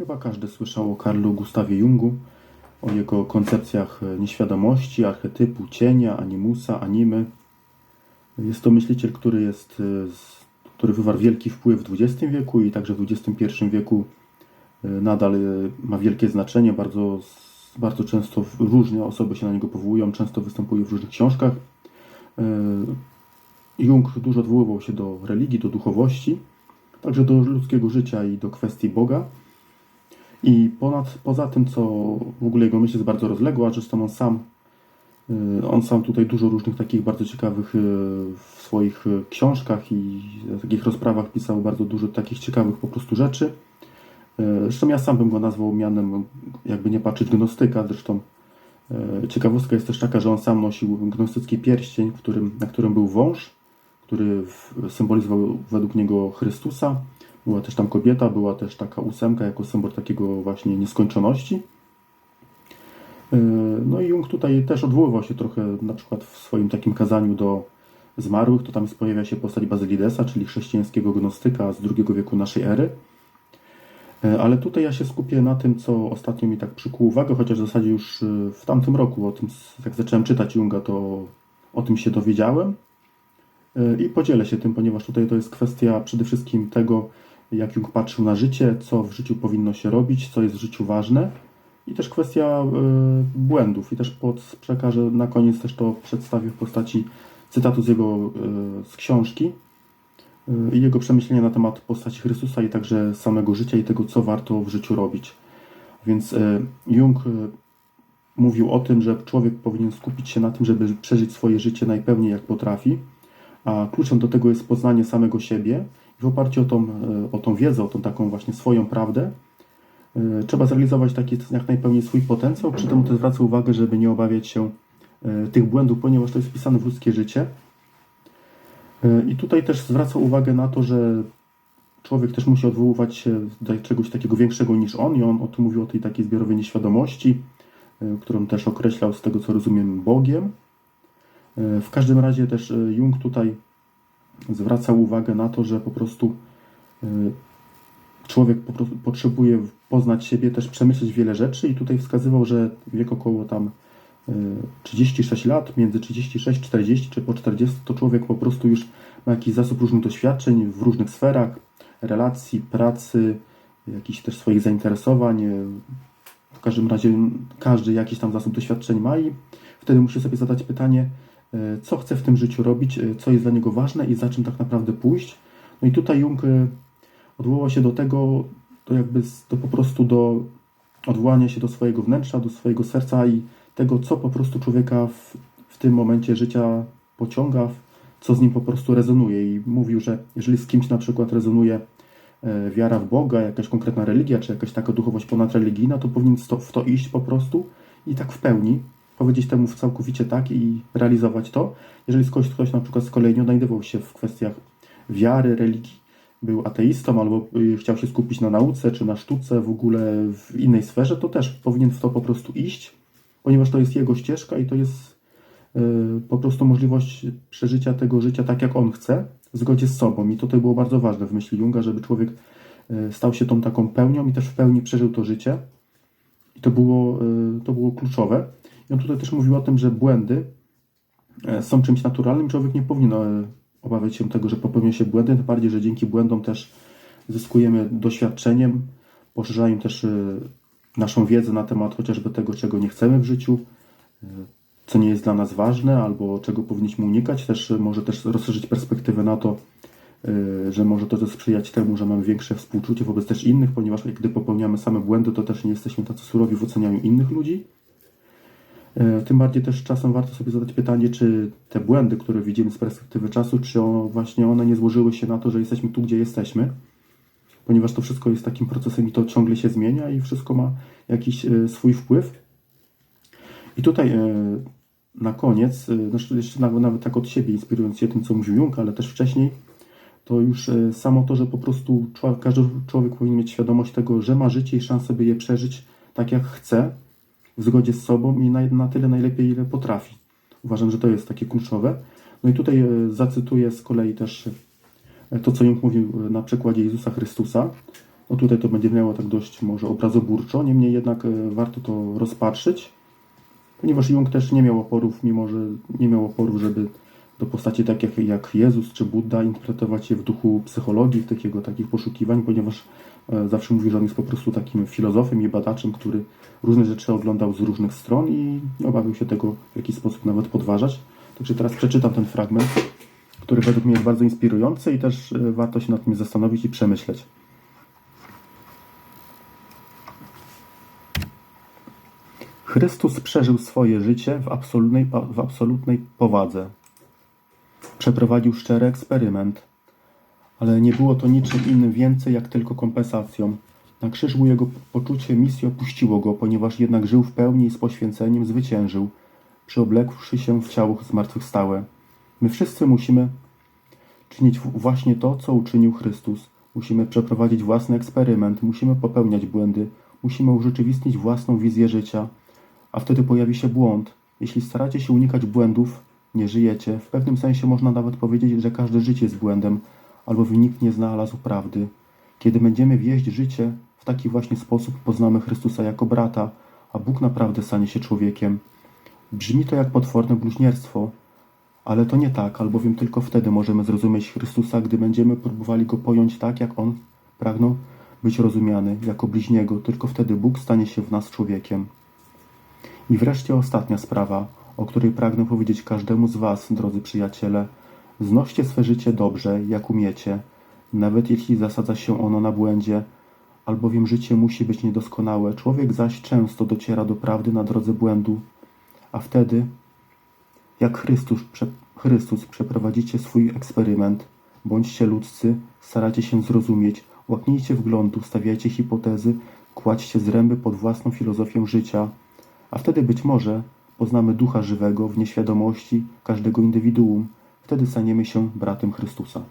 Chyba każdy słyszał o Karlu Gustawie Jungu, o jego koncepcjach nieświadomości, archetypu, cienia, animusa, animy. Jest to myśliciel, który jest, który wywarł wielki wpływ w XX wieku i także w XXI wieku e, nadal e, ma wielkie znaczenie. Bardzo, bardzo często różne osoby się na niego powołują, często występuje w różnych książkach. E, Jung dużo odwoływał się do religii, do duchowości, także do ludzkiego życia i do kwestii Boga. I ponad, poza tym, co w ogóle jego myśl jest bardzo rozległa, zresztą on sam, y, on sam tutaj dużo różnych takich bardzo ciekawych y, w swoich y, książkach i takich rozprawach pisał bardzo dużo takich ciekawych po prostu rzeczy. Zresztą ja sam bym go nazwał mianem, jakby nie patrzeć, gnostyka. Zresztą ciekawostka jest też taka, że on sam nosił gnostycki pierścień, którym, na którym był wąż, który symbolizował według niego Chrystusa. Była też tam kobieta, była też taka ósemka jako symbol takiego właśnie nieskończoności. Yy, No i Jung tutaj też odwoływał się trochę na przykład w swoim takim kazaniu do zmarłych, to tam pojawia się postać Bazylidesa, czyli chrześcijańskiego gnostyka z II wieku naszej ery. Yy, Ale tutaj ja się skupię na tym, co ostatnio mi tak przykuło uwagę, chociaż w zasadzie już yy, w tamtym roku o tym, jak zacząłem czytać Junga, to o tym się dowiedziałem. I podzielę się tym, ponieważ tutaj to jest kwestia przede wszystkim tego, jak Jung patrzył na życie, co w życiu powinno się robić, co jest w życiu ważne. I też kwestia y, błędów. I też pod, przekażę na koniec też to przedstawię w postaci cytatu z jego y, z książki y, i jego przemyślenia na temat postaci Chrystusa i także samego życia i tego, co warto w życiu robić. Więc Jung mówił o tym, że człowiek powinien skupić się na tym, żeby przeżyć swoje życie najpełniej jak potrafi, a kluczem do tego jest poznanie samego siebie w oparciu o tą, e, o tą wiedzę, o tą taką właśnie swoją prawdę, e, trzeba zrealizować taki jak najpełniej swój potencjał. Przy tym też zwraca uwagę, żeby nie obawiać się e, tych błędów, ponieważ to jest wpisane w ludzkie życie. I tutaj też zwraca uwagę na to, że człowiek też musi odwoływać się do czegoś takiego większego niż on i on o tym mówił o tej takiej zbiorowej nieświadomości, którą też określał z tego co rozumiem Bogiem. W każdym razie też Jung tutaj zwracał uwagę na to, że po prostu y, człowiek po prostu potrzebuje poznać siebie, też przemyśleć wiele rzeczy i tutaj wskazywał, że wiek około tam y, 36 lat, między 36 40 czy po 40 to człowiek po prostu już ma jakiś zasób różnych doświadczeń w różnych sferach, relacji, pracy, jakichś też swoich zainteresowań. y, W każdym razie każdy jakiś tam zasób doświadczeń ma i wtedy musi sobie zadać pytanie, co chce w tym życiu robić, e, co jest dla niego ważne i za czym tak naprawdę pójść. No i tutaj Jung e, odwołał się do tego, to jakby to po prostu do odwołania się do swojego wnętrza, do swojego serca i tego, co po prostu człowieka w, w tym momencie życia pociąga, co z nim po prostu rezonuje. I mówił, że jeżeli z kimś na przykład rezonuje e, wiara w Boga, jakaś konkretna religia, czy jakaś taka duchowość ponadreligijna, to powinien w to iść po prostu i tak w pełni powiedzieć temu całkowicie tak i realizować to. Jeżeli ktoś, ktoś na przykład z kolei nie odnajdywał się w kwestiach wiary, religii, był ateistą albo y, chciał się skupić na nauce czy na sztuce, w ogóle w innej sferze, to też powinien w to po prostu iść, ponieważ to jest jego ścieżka i to jest y, po prostu możliwość przeżycia tego życia tak, jak on chce, w zgodzie z sobą. I to tutaj było bardzo ważne w myśli Junga, żeby człowiek y, stał się tą taką pełnią i też w pełni przeżył to życie. I to było, to było kluczowe. I on tutaj też mówił o tym, że błędy e, są czymś naturalnym. Człowiek nie powinien e, obawiać się tego, że popełnia się błędy, tym bardziej, że dzięki błędom też zyskujemy doświadczeniem, poszerzają też e, naszą wiedzę na temat chociażby tego, czego nie chcemy w życiu, co nie jest dla nas ważne, albo czego powinniśmy unikać. Też może też rozszerzyć perspektywę na to, że może to też sprzyjać temu, że mamy większe współczucie wobec też innych, ponieważ gdy popełniamy same błędy, to też nie jesteśmy tacy surowi w ocenianiu innych ludzi. E, Tym bardziej też czasem warto sobie zadać pytanie, czy te błędy, które widzimy z perspektywy czasu, czy właśnie one nie złożyły się na to, że jesteśmy tu, gdzie jesteśmy, ponieważ to wszystko jest takim procesem i to ciągle się zmienia i wszystko ma jakiś e, swój wpływ. I tutaj e, na koniec, znaczy jeszcze nawet, tak od siebie, inspirując się tym, co mówił Jung, ale też wcześniej, to już samo to, że po prostu każdy człowiek powinien mieć świadomość tego, że ma życie i szansę, by je przeżyć tak, jak chce, w zgodzie z sobą i na, na tyle najlepiej, ile potrafi. Uważam, że to jest takie kluczowe. No i tutaj e, zacytuję z kolei też e, to, co Jung mówił e, na przykładzie Jezusa Chrystusa, No tutaj to będzie miało tak dość może obrazoburczo, niemniej jednak warto to rozpatrzyć, ponieważ Jung też nie miał oporów, mimo że nie miał oporów, żeby do postaci takich jak Jezus czy Buddha interpretować je w duchu psychologii, takiego takich poszukiwań, ponieważ e, zawsze mówi, że on jest po prostu takim filozofem i badaczem, który różne rzeczy oglądał z różnych stron i nie obawiał się tego w jakiś sposób nawet podważać. Także teraz przeczytam ten fragment, który według mnie jest bardzo inspirujący i też e, warto się nad tym zastanowić i przemyśleć. Chrystus przeżył swoje życie w absolutnej, w absolutnej powadze. Przeprowadził szczery eksperyment, ale nie było to niczym innym więcej jak tylko kompensacją. Na krzyżu jego poczucie misji opuściło go, ponieważ jednak żył w pełni i z poświęceniem zwyciężył, przyoblekłszy się w ciało zmartwychwstałe. My wszyscy musimy czynić właśnie to, co uczynił Chrystus. Musimy przeprowadzić własny eksperyment, musimy popełniać błędy, musimy urzeczywistnić własną wizję życia, a wtedy pojawi się błąd. Jeśli staracie się unikać błędów, nie żyjecie. W pewnym sensie można nawet powiedzieć, że każde życie jest błędem, albo nikt nie znalazł prawdy. Kiedy będziemy wieść życie w taki właśnie sposób, poznamy Chrystusa jako brata, a Bóg naprawdę stanie się człowiekiem. Brzmi to jak potworne bluźnierstwo, ale to nie tak, albowiem tylko wtedy możemy zrozumieć Chrystusa, gdy będziemy próbowali Go pojąć tak, jak On pragnął być rozumiany, jako bliźniego. Tylko wtedy Bóg stanie się w nas człowiekiem. I wreszcie ostatnia sprawa, o której pragnę powiedzieć każdemu z Was, drodzy przyjaciele. Znoście swe życie dobrze, jak umiecie, nawet jeśli zasadza się ono na błędzie, albowiem życie musi być niedoskonałe. Człowiek zaś często dociera do prawdy na drodze błędu, a wtedy, jak Chrystus, prze, Chrystus przeprowadzicie swój eksperyment, bądźcie ludzcy, staracie się zrozumieć, łaknijcie wglądu, stawiajcie hipotezy, kładźcie zręby pod własną filozofię życia, a wtedy być może poznamy ducha żywego w nieświadomości każdego indywiduum. Wtedy staniemy się bratem Chrystusa.